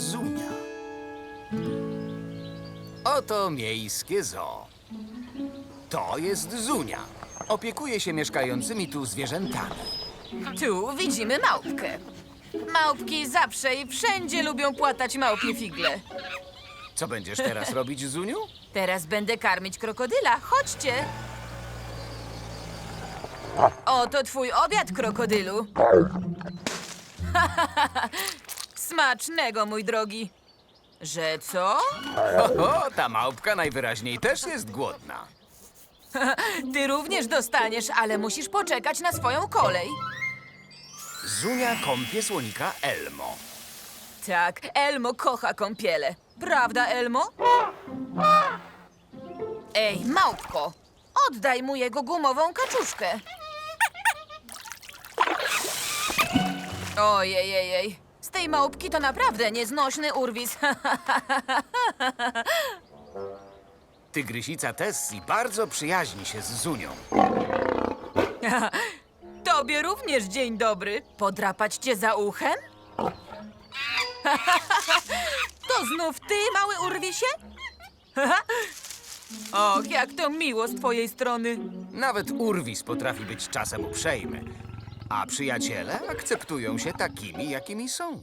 Zunia. Oto miejskie zoo. To jest Zunia. Opiekuje się mieszkającymi tu zwierzętami. Tu widzimy małpkę. Małpki zawsze i wszędzie lubią płatać małpie figle. Co będziesz teraz robić, Zuniu? Teraz będę karmić krokodyla. Chodźcie. Oto twój obiad, krokodylu. Smacznego, mój drogi. Że co? O, ta małpka najwyraźniej też jest głodna. Ty również dostaniesz, ale musisz poczekać na swoją kolej. Zunia kąpie słonika Elmo. Tak, Elmo kocha kąpiele. Prawda, Elmo? Ej, małpko, oddaj mu jego gumową kaczuszkę. Ojej, z tej małpki to naprawdę nieznośny urwis. Tygrysica Tessie bardzo przyjaźni się z Zunią. Tobie również dzień dobry. Podrapać cię za uchem? To znów ty, mały urwisie? Och, jak to miło z twojej strony. Nawet urwis potrafi być czasem uprzejmy. A przyjaciele akceptują się takimi, jakimi są.